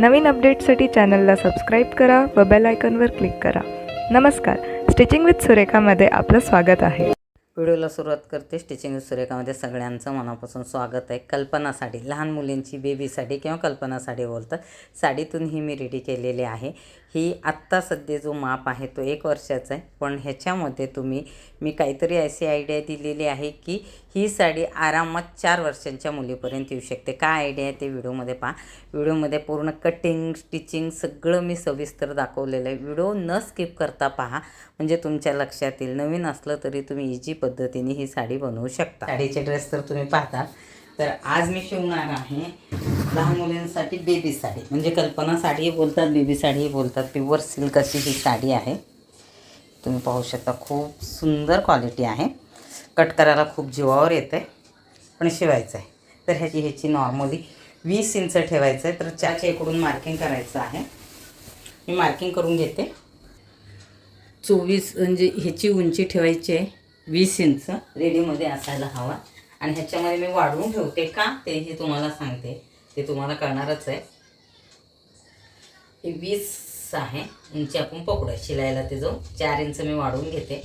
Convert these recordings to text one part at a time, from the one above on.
नवीन अपडेटसाठी चॅनलला सबस्क्राईब करा व बेल आयकॉनवर क्लिक करा. नमस्कार. स्टिचिंग विथ सुरेखामध्ये आपलं स्वागत आहे. व्हिडिओला सुरुवात करते स्टिचिंग विथ सुरेखामध्ये सगळ्यांचं मनापासून स्वागत आहे. कल्पना साडी लहान मुलींची बेबी साडी किंवा कल्पना साडी बोलतात साडीतून ही मी रेडी केलेली आहे. ही आत्ता सध्या जो माप आहे तो एक वर्षाचा आहे. पण ह्याच्यामध्ये तुम्ही मी काहीतरी अशी आयडिया दिलेली आहे की ही साडी आरामात चार वर्षांच्या मुलीपर्यंत येऊ शकते. काय आयडिया आहे ते व्हिडिओमध्ये पहा. व्हिडिओमध्ये पूर्ण कटिंग स्टिचिंग सगळं मी सविस्तर दाखवलेलं आहे. व्हिडिओ न स्किप करता पहा. म्हणजे तुमच्या लक्षात येईल. नवीन असलं तरी तुम्ही इजी पद्धतीने ही साडी बनवू शकता. साडीचे ड्रेस तर तुम्ही पाहता. तर आज मी शिवणार आहे लहान मुलींसाठी बेबी साडी. म्हणजे कल्पना साडी बोलतात बेबी साडी बोलतात. प्युअर सिल्क अशी ही साडी आहे. तुम्ही पाहू शकता खूप सुंदर क्वालिटी आहे. कट करायला खूप जीवावर येतं आहे पण शिवायचं आहे. तर ह्याची ह्याची नॉर्मली वीस इंच ठेवायचं आहे तर चारच्या इकडून मार्किंग करायचं आहे. मी मार्किंग करून घेते. चोवीस म्हणजे ह्याची उंची ठेवायची आहे वीस इंच. रेडीमध्ये असायला हवा. आणि ह्याच्यामध्ये मी वाढवून ठेवते का? ते हे तुम्हाला सांगते. ते तुम्हाला कळणारच आहे. हे वीस आहे. इंची आपण पकडू शिलायला ते जो चार इंच मी वाढवून घेते.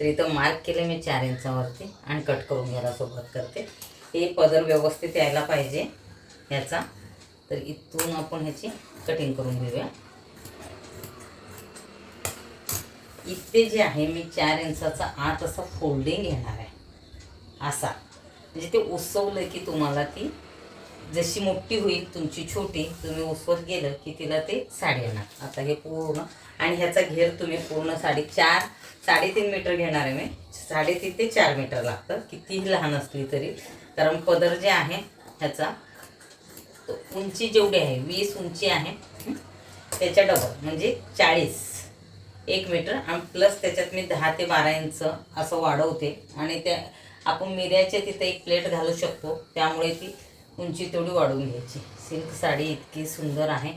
तर इथं मार्क केले मी चार इंचावरती आणि कट करून घ्यायला सोबत करते. हे पदर व्यवस्थित यायला पाहिजे ह्याचा. तर इथून आपण ह्याची कटिंग करून घेऊया. इथे जे आहे मी चार इंचाचा आत असा फोल्डिंग घेणार आहे. असा. म्हणजे ते उसवलं की तुम्हाला ती जशी मोठी होईल तुमची छोटी तुम्ही उसवत गेलं की तिला ते साडी येणार. आता हे पूर्ण आणि ह्याचा घेर तुम्ही पूर्ण साडी चार साडेतीन मीटर घेणार आहे मी. साडेतीन ते चार मीटर लागतं कितीही लहान असली तरी. कारण पदर जे आहे ह्याचा उंची जेवढी आहे वीस उंची आहे त्याच्या डबल म्हणजे चाळीस. एक मीटर आणि प्लस त्याच्यात मी दहा ते बारा इंच असं वाढवते. आणि त्या आपण मिऱ्याच्या तिथे एक प्लेट घालू शकतो. त्यामुळे ती उंची तेवढी वाढवून घ्यायची. सिल्क साडी इतकी सुंदर आहे.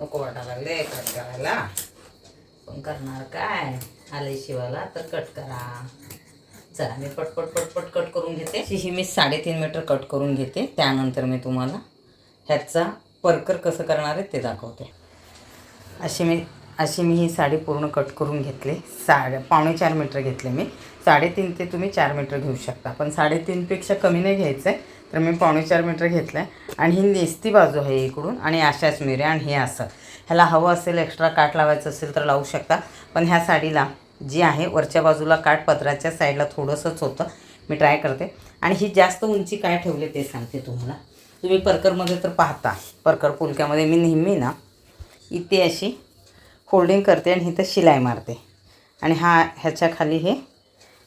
नको वाटायला लागले कट करायला. पण करणार काय? आले शिवाला तर कट करा. चला मी पटपट पटपट कट करून घेते. अशी ही मी साडेतीन मीटर कट करून घेते. त्यानंतर मी तुम्हाला ह्याचा परकर कसं करणार आहे ते दाखवते. अशी मी अशी मी ही साडी पूर्ण कट करून घेतली. साडे पावणे चार मीटर घेतले मी. साडेतीन ते तुम्ही चार मीटर घेऊ शकता. पण साडेतीनपेक्षा कमी नाही घ्यायचं आहे तर मी पावणे चार मीटर घेतलं आहे आणि ही नेस्ती बाजू आहे इकडून आणि अशाच मिऱ्या आणि हे असं. ह्याला हवं असेल एक्स्ट्रा काठ लावायचं असेल तर लावू शकता. पण ह्या साडीला जी आहे वरच्या बाजूला काठ पदराच्या साईडला थोडंसंच होतं. मी ट्राय करते. आणि ही जास्त उंची काय ठेवली ते सांगते तुम्हाला. तुम्ही परकरमध्ये तर पाहता. परकर पुलक्यामध्ये मी नेहमी ना इथे अशी फोल्डिंग करते आणि इथं शिलाई मारते. आणि हा ह्याच्या खाली हे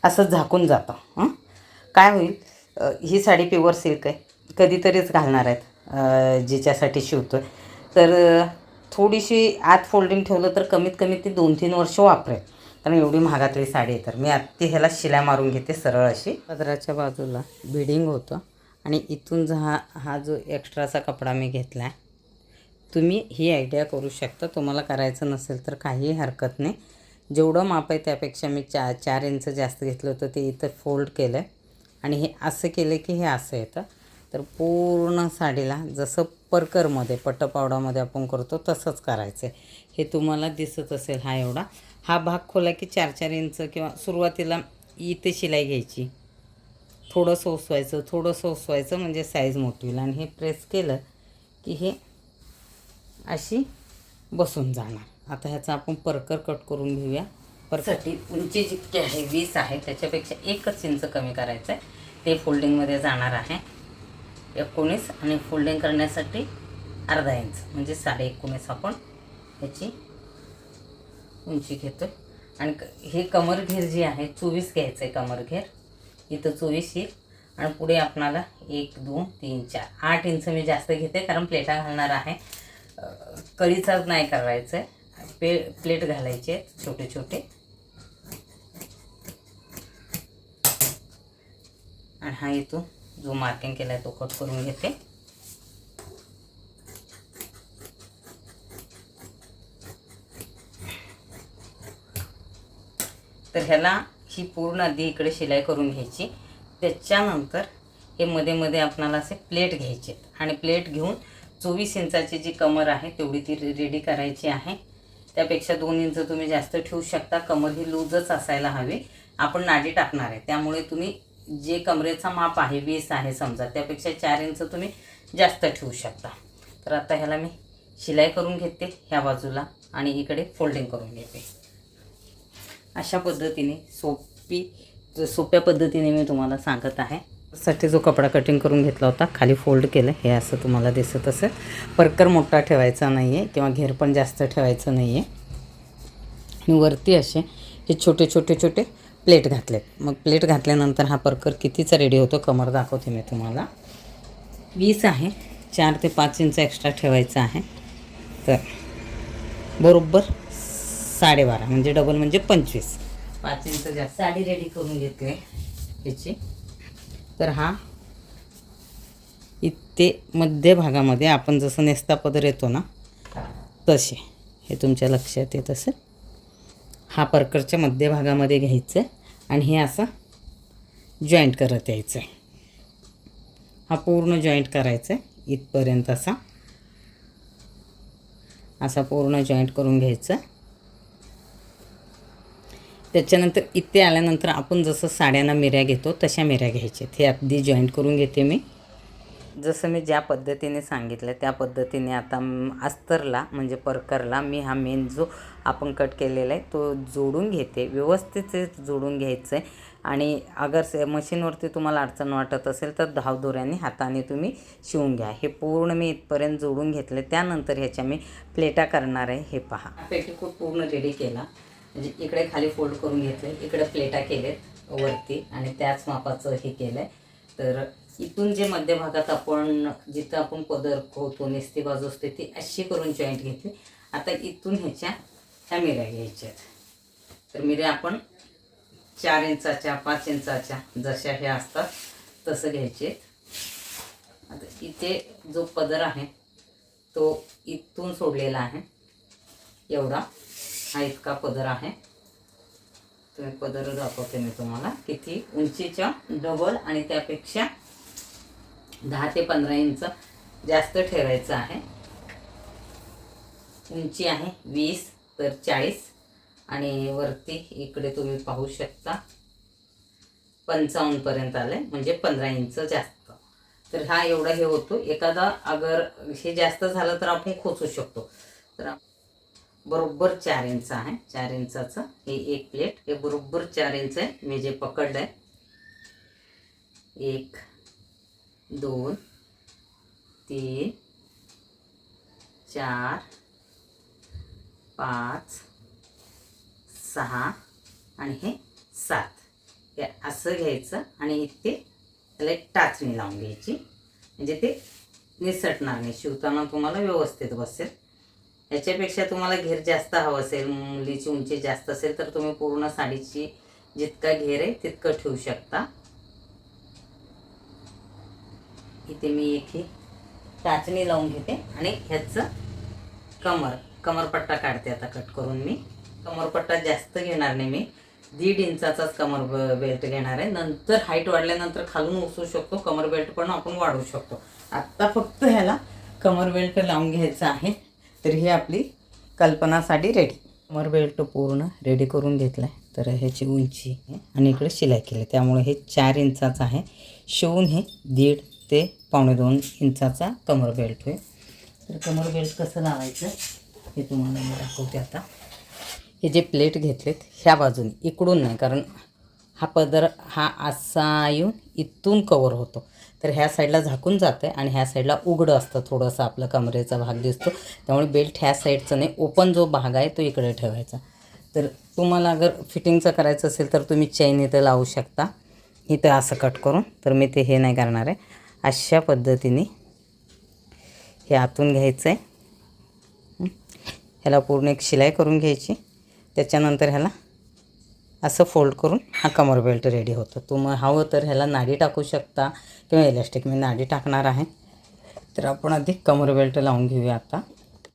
असं झाकून जातं हं. काय होईल ही साडी प्युअर सिल्क आहे. कधीतरीच घालणार आहेत जिच्यासाठी शिवतो आहे तर थोडीशी आत फोल्डिंग ठेवलं तर कमीत कमी ती दोन तीन वर्ष वापरेल. कारण एवढी महागातली साडी आहे तर. मी आत्ती ह्याला शिलाई मारून घेते सरळ अशी. पदराच्या बाजूला बिडिंग होतं. आणि इथून जो हा हा जो एक्स्ट्राचा कपडा मी घेतला आहे तुम्ही ही आयडिया करू शकता. तुम्हाला करायचं नसेल तर काही हरकत नाही. जेवढं माप आहे त्यापेक्षा मी चा चार इंच जास्त घेतलं होतं ते इथं फोल्ड केलं आहे आणि हे असं केलं की हे असं येतं. तर पूर्ण साडीला जसं परकरमध्ये पट्टपावडामध्ये आपण करतो तसंच करायचं आहे हे तुम्हाला दिसत असेल हा एवढा. हा भाग खोला की चार चार इंच किंवा सुरुवातीला इथे शिलाई घ्यायची. थोडंसं ओसवायचं थोडंसं ओसवायचं म्हणजे साईज मोठी होईल आणि हे प्रेस केलं की हे अशी बसून जाणार. आता ह्याचा आपण परकर कट करून घेऊया. परसाठी उंची जितकी आहे वीस आहे त्याच्यापेक्षा एकच इंच कमी करायचं आहे ते फोल्डिंगमध्ये जाणार आहे. एकोणीस आणि फोल्डिंग करण्यासाठी अर्धा इंच म्हणजे साडे एकोणीस आपण ह्याची उंची घेतो आणि क- हे कमरघेर जी आहे चोवीस घ्यायचं आहे कमरघेर इथं चोवीस येईल. आणि पुढे आपणाला एक दोन तीन चार आठ इंच मी जास्त घेते कारण प्लेटा घालणार आहे. कळीचा नाही करायचं आहे पे प्लेट घालायचे आहेत छोटे छोटे. आणि हा इथून जो मार्किंग केला आहे तो कट करून घेते. तर ह्याला ही पूर्ण आधी इकडे शिलाई करून घ्यायची. त्याच्यानंतर हे मध्ये मध्ये आपणाला असे प्लेट घ्यायचे आणि प्लेट घेऊन चोवीस इंचाची जी कमर आहे तेवढी ती रेडी करायची आहे. त्यापेक्षा दोन इंच तुम्ही जास्त ठेवू शकता. कमर ही लूजच असायला हवी. आपण नाडी टाकणार आहे. त्यामुळे तुम्ही जे कमरेचा माप आहे वीस आहे समजा त्यापेक्षा चार इंच तुम्ही जास्त ठेवू शकता. तर आता ह्याला मी शिलाई करून घेते ह्या बाजूला आणि इकडे फोल्डिंग करून घेते. अशा पद्धतीने सोपी सोप्या पद्धतीने मी तुम्हाला सांगत आहे. साठी जो कपडा कटिंग करून घेतला होता खाली फोल्ड केलं हे असं तुम्हाला दिसत असेल. परकर मोठा ठेवायचा नाही आहे किंवा घेर पण जास्त ठेवायचं नाही आहे आणि वरती असे हे छोटे छोटे छोटे प्लेट घातलेत. मग प्लेट घातल्यानंतर हा परकर कितीचा रेडी होतो कमर दाखवते मी तुम्हाला. वीस आहे. चार ते पाच इंच एक्स्ट्रा ठेवायचं आहे. तर बरोबर साडेबारा म्हणजे डबल म्हणजे पंचवीस. पाच इंच जास्त. साडी रेडी करून घेते ह्याची तर हा इथे मध्य भागामध्ये आपण जसं नेस्ता पदर येतो ना तसे. हे तुमच्या लक्षात येत असेल. हा परकरच्या मध्य भागामध्ये घ्यायचं आहे आणि हे असं जॉईंट करत यायचं आहे हा पूर्ण जॉईंट करायचा आहे इथपर्यंत असा असा पूर्ण जॉईंट करून घ्यायचा. त्याच्यानंतर इथे आल्यानंतर आपण जसं साड्यांना मिऱ्या घेतो तशा मिऱ्या घ्यायच्या हे अगदी जॉईंट करून घेते मी. जसं मी ज्या पद्धतीने सांगितलं त्या पद्धतीने आता अस्तरला म्हणजे परकरला मी हा मेन जो आपण कट केलेला आहे तो जोडून घेते. व्यवस्थित जोडून घ्यायचं आहे आणि अगर से मशीनवरती तुम्हाला अडचण वाटत असेल तर धावदोऱ्याने हाताने तुम्ही शिवून घ्या. हे पूर्ण मी इथपर्यंत जोडून घेतले. त्यानंतर ह्याच्या मी प्लेटा करणार आहे. हे पहा. पेटीकोट पूर्ण रेडी केला. म्हणजे इकडे खाली फोल्ड करून घेतले इकडे प्लेटा केलेत वरती आणि त्याच मापाचं हे केलं आहे तर इथून जे मध्यभागात आपण जिथं आपण पदर होतो नेस्ती बाजू असते ती अशी करून जॉईंट घेतली. आता इथून ह्याच्या ह्या मिऱ्या घ्यायच्या आहेत. तर मिऱ्या आपण चार इंचाच्या पाच इंचाच्या जशा ह्या असतात तसं घ्यायचे आता इथे जो पदर आहे तो इथून सोडलेला आहे. एवढा. हा इतका पदर आहे. तुम्ही पदर दाखवते मी तुम्हाला किती उंचीच्या डबल आणि त्यापेक्षा दहा ते पंधरा इंच जास्त ठेवायचं आहे. उंची आहे वीस तर चाळीस आणि वरती इकडे तुम्ही पाहू शकता पंचावन्नपर्यंत आलं आहे म्हणजे पंधरा इंच जास्त. तर हा एवढा हे होतो. एखादा अगर हे जास्त झालं तर आपण खोचू शकतो. तर आप- बरोबर चार इंच आहे. चार इंचाचं हे एक प्लेट हे बरोबर चार इंच आहे. मी जे पकडलं आहे एक दोन तीन चार पाच सहा आणि हे सात. हे असं घ्यायचं आणि इथे त्याला एक टाचणी लावून घ्यायची. म्हणजे ते निसटणार नाही. शिवताना तुम्हाला व्यवस्थित बसेल. याच्यापेक्षा तुम्हाला घेर जास्त हवं असेल मुलीची उंची जास्त असेल तर तुम्ही पूर्ण साडीची जितका घेर आहे तितकं ठेवू शकता. इथे मी एक ही टाचणी लावून घेते आणि ह्याचं कमर कमरपट्टा काढते आता कट करून मी. कमरपट्टा जास्त घेणार नाही मी. दीड इंचाचाच कमर बेल्ट घेणार आहे. नंतर हाईट वाढल्यानंतर खालून उसू शकतो कमर बेल्ट पण आपण वाढवू शकतो. आत्ता फक्त ह्याला कमर बेल्ट लावून घ्यायचं आहे. तर ही आपली कल्पनासाठी रेडी कमर बेल्ट पूर्ण रेडी करून घेतला आहे तर ह्याची उंची आणि इकडे शिलाई केली. त्यामुळे हे चार इंचाचं आहे. शिवून हे दीड ते पावणे दोन इंचाचा कमर बेल्ट होईल. तर कमर बेल्ट कसं लावायचं हे तुम्हाला मी दाखवते आता. हे जे प्लेट घेतलेत ह्या बाजूने. इकडून नाही कारण हा पदर हा असा येऊन इथून कवर होतो. तर ह्या साईडला झाकून जातं आहे आणि ह्या साईडला उघडं असतं थोडंसं आपलं कमरेचा भाग दिसतो. त्यामुळे बेल्ट ह्या साईडचं नाही ओपन जो भाग आहे तो इकडे ठेवायचा. तर तुम्हाला अगर फिटिंगचं करायचं असेल तर तुम्ही चैन इथं लावू शकता. इथं असं कट करून. तर मी ते हे नाही करणार आहे. अशा पद्धतीने हे आतून घ्यायचं आहे ह्याला पूर्ण एक शिलाई करून घ्यायची. त्याच्यानंतर ह्याला असं फोल्ड करून हा कमर बेल्ट रेडी होतो. तुम्ही हवं तर ह्याला नाडी टाकू शकता किंवा इलास्टिक मी नाडी टाकणार आहे. तर आपण आधी कमर बेल्ट लावून घेऊया आता.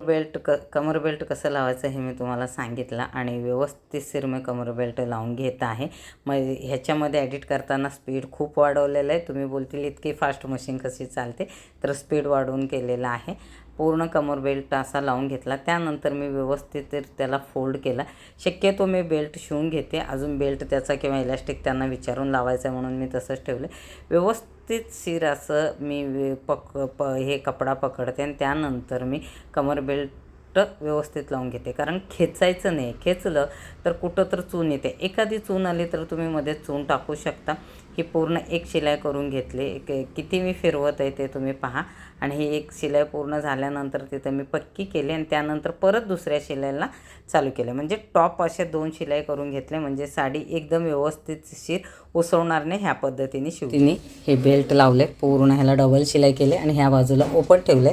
बेल्ट क कमर बेल्ट कसं लावायचं हे मी तुम्हाला सांगितलं आणि व्यवस्थितशीर मी कमर बेल्ट लावून घेत आहे. मग ह्याच्यामध्ये ॲडिट करताना स्पीड खूप वाढवलेलं आहे. तुम्ही बोलतील इतकी फास्ट मशीन कशी चालते? तर स्पीड वाढवून केलेला आहे. पूर्ण कमर बेल्ट असा लावून घेतला. त्यानंतर मी व्यवस्थित त्याला फोल्ड केला. शक्यतो मी बेल्ट शिवून घेते. अजून बेल्ट त्याचा किंवा इलॅस्टिक त्यांना विचारून लावायचं आहे म्हणून मी तसंच ठेवलं. व्यवस्थित शिर असं मी पक प हे कपडा पकडते आणि त्यानंतर मी कमर बेल्ट व्यवस्थित लावून घेते. कारण खेचायचं नाही. खेचलं तर कुठं तर चून येते. एखादी चून आली तर तुम्ही मध्ये चून टाकू शकता. ही पूर्ण एक शिलाई करून घेतली. एक किती मी फिरवत आहे ते तुम्ही पहा. आणि ही एक शिलाई पूर्ण झाल्यानंतर तिथं मी पक्की केली आणि त्यानंतर परत दुसऱ्या शिलाईला चालू केलं. म्हणजे टॉप असे दोन शिलाई करून घेतले. म्हणजे साडी एकदम व्यवस्थितशीर उसळणार नाही ह्या पद्धतीने शिवतीने हे बेल्ट लावले. पूर्ण ह्याला डबल शिलाई केले आणि ह्या बाजूला ओपन ठेवले.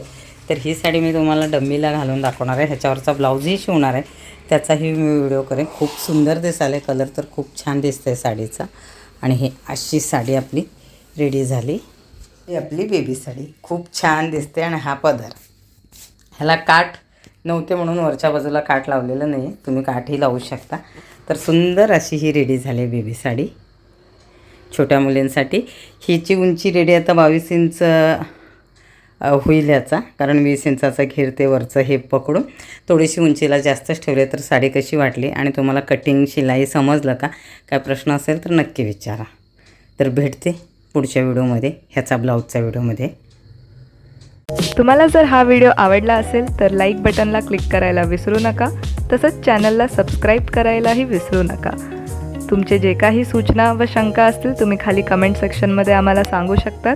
तर ही साडी मी तुम्हाला डम्मीला घालून दाखवणार आहे. ह्याच्यावरचा ब्लाऊजही शिवणार आहे. त्याचाही मी व्हिडिओ करेन. खूप सुंदर दिसाले कलर तर खूप छान दिसतंय साडीचा. आणि ही अशी साडी आपली रेडी झाली. ही आपली बेबी साडी. खूप छान दिसते आणि हा पदर. ह्याला काठ नव्हते म्हणून वरच्या बाजूला काठ लावलेलं नाही तुम्ही काठही लावू शकता. तर सुंदर अशी ही रेडी झाली बेबी साडी. छोट्या मुलींसाठी. हिची उंची रेडी आता बावीस इंच होईल याचा. कारण वीस इंचाचा घेर ते वरचं हे पकडून थोडीशी उंचीला जास्तच ठेवले तर साडी कशी वाटली आणि तुम्हाला कटिंग शिलाई समजलं का? काय प्रश्न असेल तर नक्की विचारा. तर भेटते पुढच्या व्हिडिओमध्ये ह्याचा ब्लाऊजचा व्हिडिओमध्ये. तुम्हाला जर हा व्हिडिओ आवडला असेल तर लाईक बटनला क्लिक करायला विसरू नका. तसंच चॅनलला सबस्क्राईब करायलाही विसरू नका. तुमचे जे काही सूचना व शंका असतील तुम्ही खाली कमेंट सेक्शनमध्ये आम्हाला सांगू शकतात.